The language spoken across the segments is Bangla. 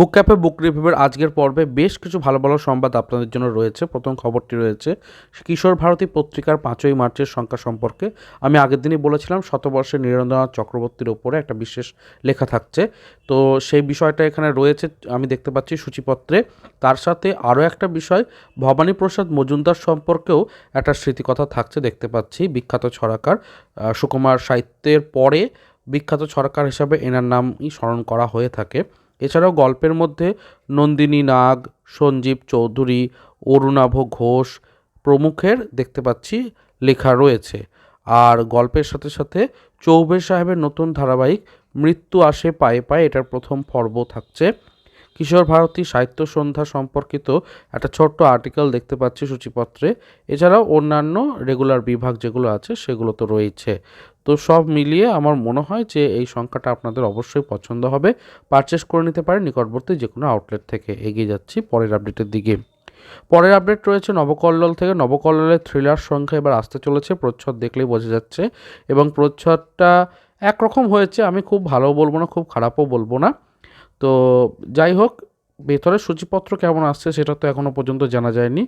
বুক ক্যাপে বুক রিভিউয়ের আজকের পর্বে বেশ কিছু ভালো ভালো সংবাদ আপনাদের জন্য রয়েছে। প্রথম খবরটি রয়েছে, কিশোর ভারতী পত্রিকার পাঁচই মার্চের সংখ্যা সম্পর্কে। আমি আগের দিনই বলেছিলাম শতবর্ষের নীরেন্দ্রনাথ চক্রবর্তীর ওপরে একটা বিশেষ লেখা থাকছে। তো সেই বিষয়টা এখানে রয়েছে, আমি দেখতে পাচ্ছি সূচিপত্রে। তার সাথে আরও একটা বিষয় ভবানী প্রসাদ মজুমদার সম্পর্কেও একটা স্মৃতিকথা থাকছে দেখতে পাচ্ছি। বিখ্যাত ছড়াকার সুকুমার সাহিত্যের পরে বিখ্যাত ছড়াকার হিসাবে এনার নামই স্মরণ করা হয়ে থাকে। এছাড়াও গল্পের মধ্যে নন্দিনী নাগ, সঞ্জীব চৌধুরী, অরুণাভ ঘোষ প্রমুখের দেখতে পাচ্ছি লেখা রয়েছে। আর গল্পের সাথে সাথে চৌবে সাহেবের নতুন ধারাবাহিক মৃত্যু আসে পায়ে পায়ে, এটার প্রথম পর্ব থাকছে। কিশোর ভারতী সাহিত্য সন্ধ্যা সম্পর্কিত একটা ছোট্ট আর্টিকেল দেখতে পাচ্ছি সূচিপত্রে। এছাড়াও অন্যান্য রেগুলার বিভাগ যেগুলো আছে সেগুলো তো রয়েছে। তো সব মিলিয়ে আমার মনে হয় যে এই সংখ্যাটা আপনাদের অবশ্যই পছন্দ হবে। পারচেস করে নিতে পারেন, নিকটবর্তী যে কোনো আউটলেট থেকে এগিয়ে যাচ্ছি পরের আপডেটের দিকে। পরের আপডেট রয়েছে নবকল্লোল থেকে। নবকল্লোলের থ্রিলার সংখ্যা এবার আসতে চলেছে, প্রচ্ছদ দেখলেই বোঝা যাচ্ছে এবং প্রচ্ছদটা একরকম হয়েছে, আমি খুব ভালো বলব না, খুব খারাপও বলব না। তো যাই হোক, ভেতরের সূচিপত্র কেমন আসছে সেটা তো এখনও পর্যন্ত জানা যায়নি।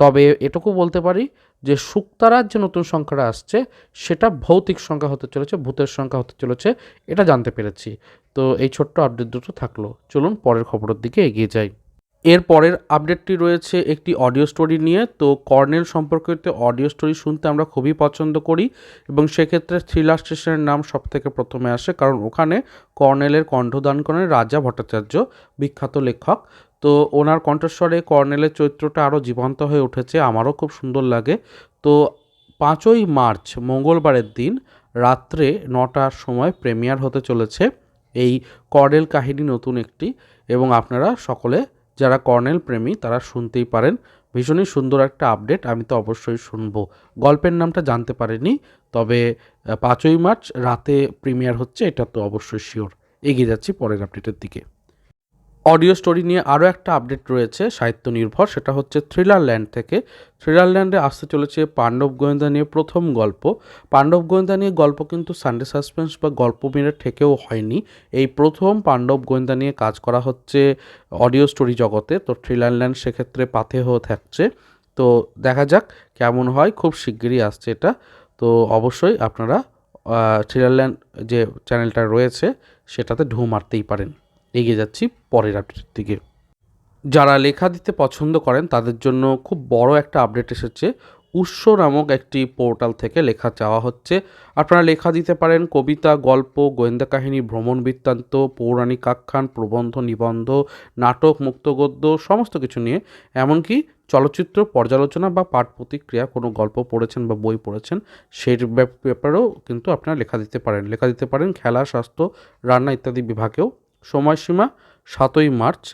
তবে এটুকু বলতে পারি যে শুক্তারার যে নতুন সংখ্যাটা আসছে, সেটা ভৌতিক সংখ্যা হতে চলেছে, ভূতের সংখ্যা হতে চলেছে, এটা জানতে পেরেছি। তো এই ছোট্ট আপডেট দুটো থাকল। চলুন পরের খবরের দিকে এগিয়ে যাই। এর পরের আপডেটটি রয়েছে একটি অডিও স্টোরি নিয়ে। তো কর্নেল সম্পর্কিত অডিও স্টোরি শুনতে আমরা খুবই পছন্দ করি এবং সেক্ষেত্রে থ্রিলার স্টেশনের নাম সব থেকে প্রথমে আসে, কারণ ওখানে কর্নেলের কণ্ঠদান করেন রাজা ভট্টাচার্য, বিখ্যাত লেখক। তো ওনার কণ্ঠস্বরে কর্নেলের চরিত্রটা আরও জীবন্ত হয়ে উঠেছে, আমারও খুব সুন্দর লাগে। তো পাঁচই মার্চ, মঙ্গলবারের দিন রাত্রে নটার সময় প্রেমিয়ার হতে চলেছে এই কর্নেল কাহিনী নতুন একটি এবং আপনারা সকলে যারা কর্নেল প্রেমী তারা শুনতেই পারেন। ভীষণই সুন্দর একটা আপডেট, আমি তো অবশ্যই শুনব। গল্পের নামটা জানতে পারিনি, তবে পাঁচই মার্চ রাতে প্রিমিয়ার হচ্ছে, এটা তো অবশ্যই শিওর এগিয়ে যাচ্ছি পরের আপডেটের দিকে। অডিও স্টোরি নিয়ে আরও একটা আপডেট রয়েছে সাহিত্য নির্ভর সেটা হচ্ছে থ্রিলার ল্যান্ড থেকে। থ্রিলার ল্যান্ডে আসতে চলেছে পাণ্ডব গোয়েন্দা নিয়ে প্রথম গল্প। পাণ্ডব গোয়েন্দা নিয়ে গল্প কিন্তু সানডে সাসপেন্স বা গল্প মেরে ঠেকেও হয়নি। এই প্রথম পাণ্ডব গোয়েন্দা নিয়ে কাজ করা হচ্ছে অডিও স্টোরি জগতে। তো থ্রিলার ল্যান্ড সেক্ষেত্রে পাথে হয়ে থাকছে। তো দেখা যাক কেমন হয়, খুব শিগগিরই আসছে এটা। তো অবশ্যই আপনারা থ্রিলার ল্যান্ড যে চ্যানেলটা রয়েছে, সেটাতে ঢু মারতেই পারেন। এগিয়ে যাচ্ছি পরের আপডেটের দিকে। যারা লেখা দিতে পছন্দ করেন, তাদের জন্য খুব বড় একটা আপডেট এসেছে। উৎস নামক একটি পোর্টাল থেকে লেখা চাওয়া হচ্ছে। আপনারা লেখা দিতে পারেন কবিতা, গল্প, গোয়েন্দা কাহিনী, ভ্রমণ বৃত্তান্ত, পৌরাণিক আখ্যান, প্রবন্ধ, নিবন্ধ, নাটক, মুক্তগদ্য, সমস্ত কিছু নিয়ে। এমনকি চলচ্চিত্র, পর্যালোচনা বা পাঠ প্রতিক্রিয়া কোনো গল্প পড়েছেন বা বই পড়েছেন, সেই ব্যাপ- ব্যাপারেও কিন্তু আপনারা লেখা দিতে পারেন। লেখা দিতে পারেন খেলা, স্বাস্থ্য, রান্না ইত্যাদি বিভাগেও। সময়সীমা সাতই মার্চ,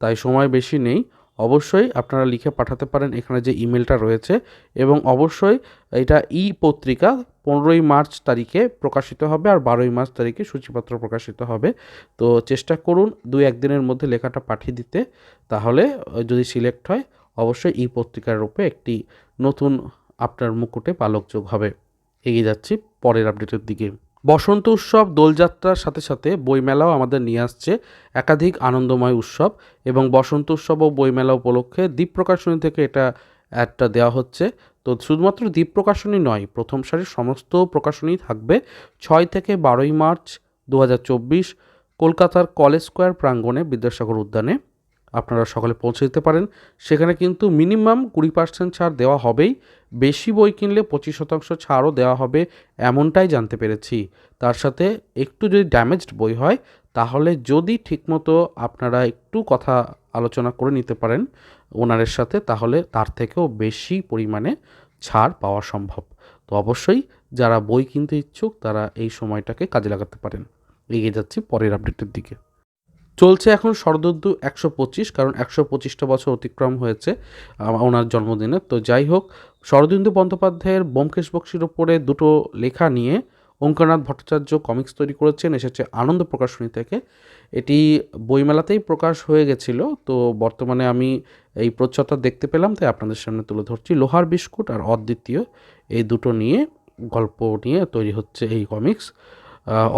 তাই সময় বেশি নেই। অবশ্যই আপনারা লিখে পাঠাতে পারেন এখানে যে ইমেলটা রয়েছে এবং অবশ্যই এটা ই পত্রিকা পনেরোই মার্চ তারিখে প্রকাশিত হবে আর বারোই মার্চ তারিখে সূচিপত্র প্রকাশিত হবে। তো চেষ্টা করুন দুই একদিনের মধ্যে লেখাটা পাঠিয়ে দিতে। তাহলে যদি সিলেক্ট হয়, অবশ্যই ই পত্রিকার রূপে একটি নতুন আপনার মুকুটে পালকযোগ হবে। এগিয়ে যাচ্ছি পরের আপডেটের দিকে। বসন্ত উৎসব, দোলযাত্রার সাথে সাথে বইমেলাও আমাদের নিয়ে আসছে। একাধিক আনন্দময় উৎসব এবং বসন্ত উৎসব ও বইমেলা উপলক্ষে দ্বীপ প্রকাশনী থেকে এটা একটা দেওয়া হচ্ছে। তো শুধুমাত্র দ্বীপ প্রকাশনী নয়, প্রথম সারির সমস্ত প্রকাশনী থাকবে ছয় থেকে বারোই মার্চ দু হাজার চব্বিশ, কলকাতার কলেজ স্কোয়ার প্রাঙ্গণে বিদ্যাসাগর উদ্যানে। আপনারা সকালে পৌঁছে দিতে পারেন। সেখানে কিন্তু মিনিমাম কুড়ি পার্সেন্ট ছাড় দেওয়া হবেই। বেশি বই কিনলে পঁচিশ শতাংশ ছাড়ও দেওয়া হবে এমনটাই জানতে পেরেছি। তার সাথে একটু যদি ড্যামেজড বই হয়, তাহলে যদি ঠিকমতো আপনারা একটু কথা আলোচনা করে নিতে পারেন ওনারের সাথে, তাহলে তার থেকেও বেশি পরিমাণে ছাড় পাওয়া সম্ভব। তো অবশ্যই যারা বই কিনতে ইচ্ছুক, তারা এই সময়টাকে কাজে লাগাতে পারেন। এগিয়ে যাচ্ছি পরের আপডেটের দিকে। চলছে এখন শরদুদ্দু একশো পঁচিশ, কারণ একশো পঁচিশটা বছর অতিক্রম হয়েছে ওনার জন্মদিনে। তো যাই হোক, শরদিন্দু বন্দ্যোপাধ্যায়ের ব্যোমকেশ বক্সির ওপরে দুটো লেখা নিয়ে ওঙ্কারনাথ ভট্টাচার্য কমিক্স তৈরি করেছেন, এসেছে আনন্দ প্রকাশনী থেকে। এটি বইমেলাতেই প্রকাশ হয়ে গেছিল, তো বর্তমানে আমি এই প্রচ্ছদটা দেখতে পেলাম, তাই আপনাদের সামনে তুলে ধরছি। লোহার বিস্কুট আর অদ্বিতীয়, এই দুটো নিয়ে গল্প নিয়ে তৈরি হচ্ছে এই কমিক্স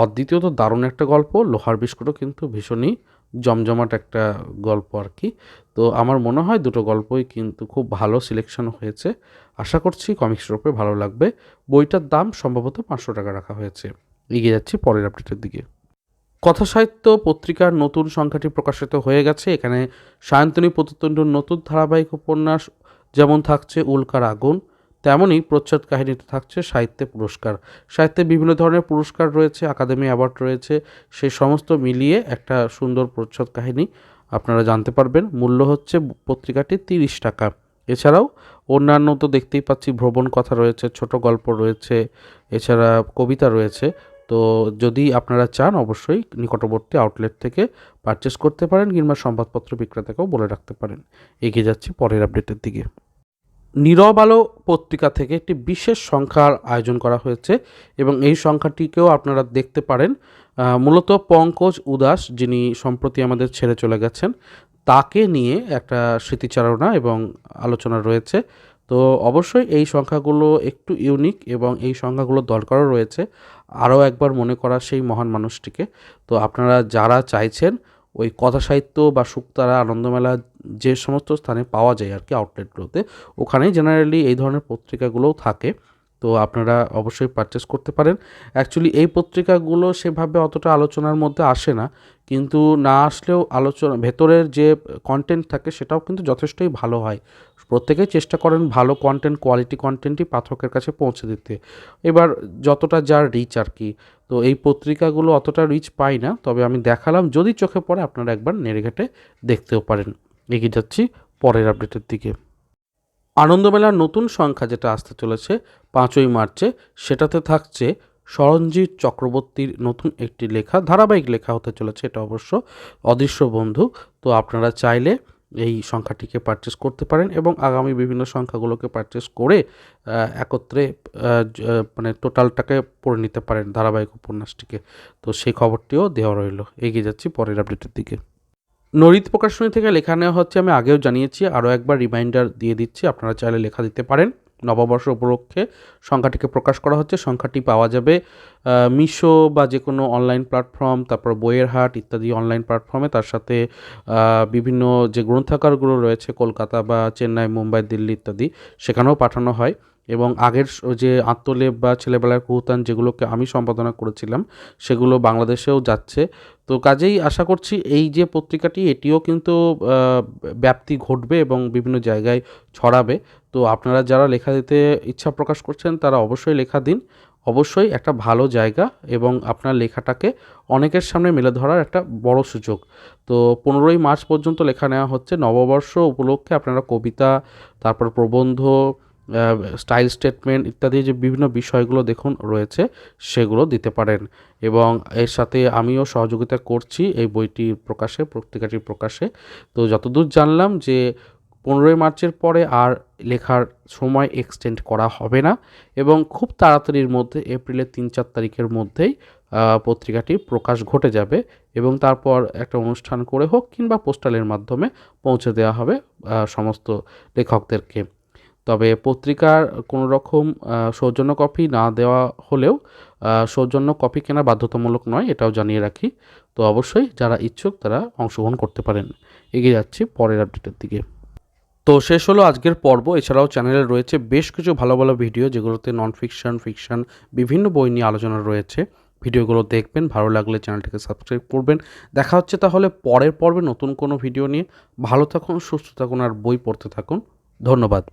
অদ্বিতীয় তো দারুণ একটা গল্প, লোহার বিস্কুটও কিন্তু ভীষণই জমজমাট একটা গল্প আর কি। তো আমার মনে হয় দুটো গল্পই কিন্তু খুব ভালো সিলেকশন হয়েছে। আশা করছি কমিক্স রূপে ভালো লাগবে। বইটার দাম সম্ভবত পাঁচশো টাকা রাখা হয়েছে। এগিয়ে যাচ্ছি পরের আপডেটের দিকে। কথা সাহিত্য পত্রিকার নতুন সংখ্যাটি প্রকাশিত হয়ে গেছে। এখানে সায়ন্তনী প্রতিতণ্ডর নতুন ধারাবাহিক উপন্যাস যেমন থাকছে উল্কার আগুন তেমনই প্রচ্ছদ কাহিনীতে থাকছে সাহিত্যে পুরস্কার। সাহিত্যে বিভিন্ন ধরনের পুরস্কার রয়েছে একাডেমি অ্যাওয়ার্ড রয়েছে সেই সমস্ত মিলিয়ে একটা সুন্দর প্রচ্ছদ কাহিনী আপনারা জানতে পারবেন। মূল্য হচ্ছে পত্রিকাটি তিরিশ টাকা। এছাড়াও অন্যান্য তো দেখতেই পাচ্ছি, ভ্রমণ কথা রয়েছে, ছোট গল্প রয়েছে, এছাড়া কবিতা রয়েছে। তো যদি আপনারা চান, অবশ্যই নিকটবর্তী আউটলেট থেকে পারচেস করতে পারেন কিংবা সংবাদপত্র বিক্রেতাকেও বলে রাখতে পারেন। এগিয়ে যাচ্ছি পরের আপডেটের দিকে। নীরব আলো পত্রিকা থেকে একটি বিশেষ সংখ্যার আয়োজন করা হয়েছে এবং এই সংখ্যাটিকেও আপনারা দেখতে পারেন। মূলত পঙ্কজ উদাস যিনি সম্প্রতি আমাদের ছেড়ে চলে গেছেন, তাকে নিয়ে একটা স্মৃতিচারণা এবং আলোচনা রয়েছে। তো অবশ্যই এই সংখ্যাগুলো একটু ইউনিক এবং এই সংখ্যাগুলো দরকারও রয়েছে। আরও একবার মনে করা সেই মহান মানুষটিকে। তো আপনারা যারা চাইছেন ওই কথা সাহিত্য বা শুক্তারা আনন্দমেলা যে সমস্ত স্থানে পাওয়া যায় আর কি আউটলেটগুলোতে ওখানেই জেনারেলি এই ধরনের পত্রিকাগুলোও থাকে। তো আপনারা অবশ্যই পারচেস করতে পারেন। অ্যাকচুয়ালি এই পত্রিকাগুলো সেভাবে অতটা আলোচনার মধ্যে আসে না। কিন্তু না আসলেও আলোচনা, ভেতরের যে কন্টেন্ট থাকে সেটাও কিন্তু যথেষ্টই ভালো হয়। প্রত্যেকেই চেষ্টা করেন ভালো কন্টেন্ট কোয়ালিটি কন্টেন্টই পাঠকের কাছে পৌঁছে দিতে। এবার যতটা যার রিচ আর কি। তো এই পত্রিকাগুলো অতটা রিচ পাই না, তবে আমি দেখালাম, যদি চোখে পড়ে আপনারা একবার নেড়েঘেটে দেখতেও পারেন। এগিয়ে যাচ্ছি পরের আপডেটের দিকে। আনন্দমেলার নতুন সংখ্যা যেটা আসতে চলেছে পাঁচই মার্চে, সেটাতে থাকছে সরঞ্জিৎ চক্রবর্তীর নতুন একটি লেখা, ধারাবাহিক লেখা হতে চলেছে এটা অবশ্য অদৃশ্য বন্ধু। তো আপনারা চাইলে এই সংখ্যাটিকে পারচেস করতে পারেন এবং আগামী বিভিন্ন সংখ্যাগুলোকে পারচেস করে একত্রে মানে টোটালটাকে পড়ে নিতে পারেন ধারাবাহিক উপন্যাসটিকে। তো সেই খবরটিও দেওয়া রইল। এগিয়ে যাচ্ছি পরের আপডেটের দিকে। নরিত প্রকাশনী থেকে লেখা নেওয়া হচ্ছে, আমি আগেও জানিয়েছি, আরও একবার রিমাইন্ডার দিয়ে দিচ্ছি, আপনারা চাইলে লেখা দিতে পারেন। নববর্ষ উপলক্ষে সংখ্যাটিকে প্রকাশ করা হচ্ছে। সংখ্যাটি পাওয়া যাবে মিশো বা যে কোনো অনলাইন প্ল্যাটফর্ম, তারপর বইয়ের হাট ইত্যাদি অনলাইন প্ল্যাটফর্মে। তার সাথে বিভিন্ন যে গ্রন্থাগারগুলো রয়েছে, কলকাতা বা চেন্নাই, মুম্বাই, দিল্লি ইত্যাদি, সেখানেও পাঠানো হয়। এবং আগের যে আত্মলেপ বা ছেলেবেলার কুহুতান যেগুলোকে আমি সম্পাদনা করেছিলাম, সেগুলো বাংলাদেশেও যাচ্ছে। তো কাজেই আশা করছি এই যে পত্রিকাটি, এটিও কিন্তু ব্যাপ্তি ঘটবে এবং বিভিন্ন জায়গায় ছড়াবে। তো আপনারা যারা লেখা দিতে ইচ্ছা প্রকাশ করছেন, তারা অবশ্যই লেখা দিন। অবশ্যই একটা ভালো জায়গা এবং আপনার লেখাটাকে অনেকের সামনে মেলে ধরার একটা বড় সুযোগ। তো পনেরোই মার্চ পর্যন্ত লেখা নেওয়া হচ্ছে। নববর্ষ উপলক্ষে আপনারা কবিতা, তারপর প্রবন্ধ স্টাইল স্টেটমেন্ট ইত্যাদি যে বিভিন্ন বিষয়গুলো দেখুন রয়েছে, সেগুলো দিতে পারেন। এবং এর সাথে আমিও সহযোগিতা করছি এই বইটি প্রকাশে পত্রিকাটির প্রকাশে। তো যতদূর জানলাম যে পনেরোই মার্চের পরে আর লেখার সময় এক্সটেন্ড করা হবে না এবং খুব তাড়াতাড়ির মধ্যে, এপ্রিলের তিন চার তারিখের মধ্যেই পত্রিকাটি প্রকাশ ঘটে যাবে এবং তারপর একটা অনুষ্ঠান করে হোক কিংবা পোস্টালের মাধ্যমে পৌঁছে দেওয়া হবে সমস্ত লেখকদেরকে। তবে পত্রিকার কোনো রকম সৌজন্য কপি না দেওয়া হলেও সৌজন্য কপি কেনা বাধ্যতামূলক নয়, এটাও জানিয়ে রাখি। তো অবশ্যই যারা ইচ্ছুক তারা অংশগ্রহণ করতে পারেন। এগিয়ে যাচ্ছি পরের আপডেটের দিকে। তো শেষ হলো আজকের পর্ব। এছাড়াও চ্যানেলে রয়েছে বেশ কিছু ভালো ভালো ভিডিও, যেগুলোতে নন ফিকশন ফিকশন বিভিন্ন বই নিয়ে আলোচনা রয়েছে। ভিডিওগুলো দেখবেন, ভালো লাগলে চ্যানেলটিকে সাবস্ক্রাইব করবেন। দেখা হচ্ছে তাহলে পরের পর্বে নতুন কোনো ভিডিও নিয়ে। ভালো থাকুন, সুস্থ থাকুন, আর বই পড়তে থাকুন। ধন্যবাদ।